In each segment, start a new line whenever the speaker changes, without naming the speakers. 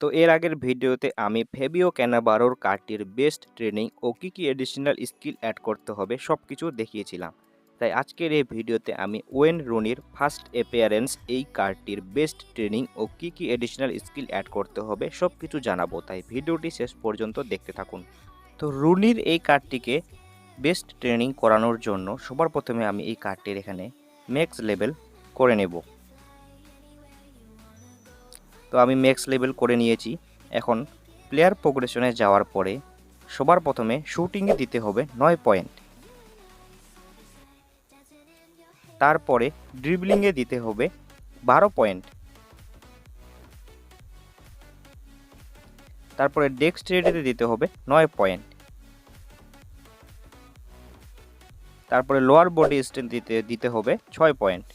তো এর আগের ভিডিওতে আমি ফেবিও ক্যানাবারোর কার্ডটির বেস্ট ট্রেনিং ও কী কী এডিশনাল স্কিল অ্যাড করতে হবে সব কিছু দেখিয়েছিলাম। তাই আজকের এই ভিডিওতে আমি ওয়েন রুনির ফার্স্ট অ্যাপিয়ারেন্স এই কার্ডটির বেস্ট ট্রেনিং ও কী কী এডিশনাল স্কিল অ্যাড করতে হবে সব কিছু জানাব। তাই ভিডিওটি শেষ পর্যন্ত দেখতে থাকুন। তো রুনির এই কার্ডটিকে বেস্ট ট্রেনিং করানোর জন্য সবার প্রথমে আমি এই কার্ডটির এখানে ম্যাক্স লেভেল করে নেব। তো আমি ম্যাক্স লেভেল করে নিয়েছি। এখন প্লেয়ার প্রোগ্রেশনে যাওয়ার পরে সবার প্রথমে শুটিংয়ে দিতে হবে নয় পয়েন্ট তারপরে ড্রিবলিংয়ে দিতে হবে বারো পয়েন্ট তারপরে ডেক্সট্রেটিতে দিতে হবে নয় পয়েন্ট তারপরে লোয়ার বডি স্ট্রেংথ দিতে দিতে হবে ছয় পয়েন্ট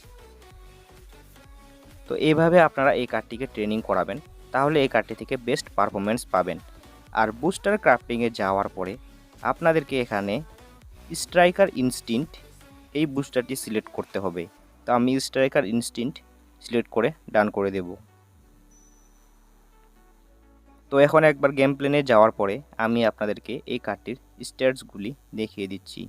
তো এইভাবে আপনারা এই কার্ডটিকে ট্রেনিং করাবেন, তাহলে এই কার্ডটি থেকে বেস্ট পারফরমেন্স পাবেন। আর বুস্টার ক্রাফটিংয়ে যাওয়ার পরে আপনাদেরকে এখানে স্ট্রাইকার ইনস্টিন্ট এই বুস্টারটি সিলেক্ট করতে হবে। তো আমি স্ট্রাইকার ইনস্টিন্ট সিলেক্ট করে ডান করে দেব। তো এখন একবার গেম প্লেনে যাওয়ার পরে আমি আপনাদেরকে এই কার্ডটির স্ট্যাটসগুলি দেখিয়ে দিচ্ছি।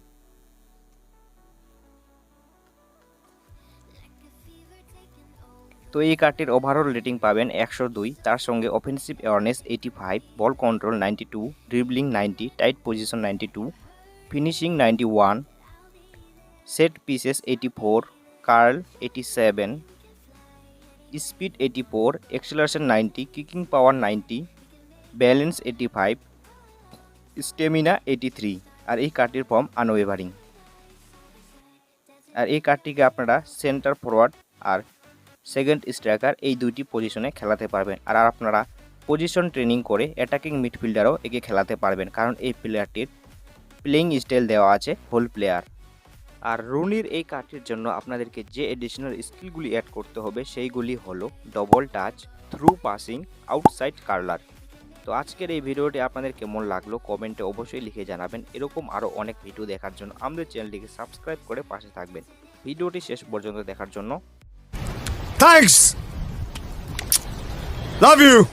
তো এই কার্ডটির ওভারঅল রেটিং পাবেন একশো দুই, তার সঙ্গে offensive awareness eighty five ball control ninety two dribbling ninety tight possession ninety two finishing ninety one set pieces eighty four curl eighty seven speed eighty four acceleration ninety kicking power ninety balance eighty five stamina eighty three আর এই কার্ডটির form unwavering আর এই কার্ডটিকে আপনারা centre forward আর second striker এই দুইটি পজিশনে খেলাতে পারবেন। আর আপনারা পজিশন ট্রেনিং করে অ্যাটাকিং মিডফিল্ডারও একে খেলাতে পারবেন, কারণ এই প্লেয়ারটির প্লেইং স্টাইল দেওয়া আছে হোল প্লেয়ার। আর রুনির এই কার্ডটির জন্য আপনাদেরকে যে এডিশনাল স্কিলগুলি অ্যাড করতে হবে, সেইগুলি হলো double touch through passing outside curler তো আজকের এই ভিডিওটি আপনাদের কেমন লাগল কমেন্টে অবশ্যই লিখে জানাবেন। এরকম আরও অনেক ভিডিও দেখার জন্য আমাদের চ্যানেলটিকে সাবস্ক্রাইব করে পাশে থাকবেন। ভিডিওটি শেষ পর্যন্ত দেখার জন্য
Thanks. Love you.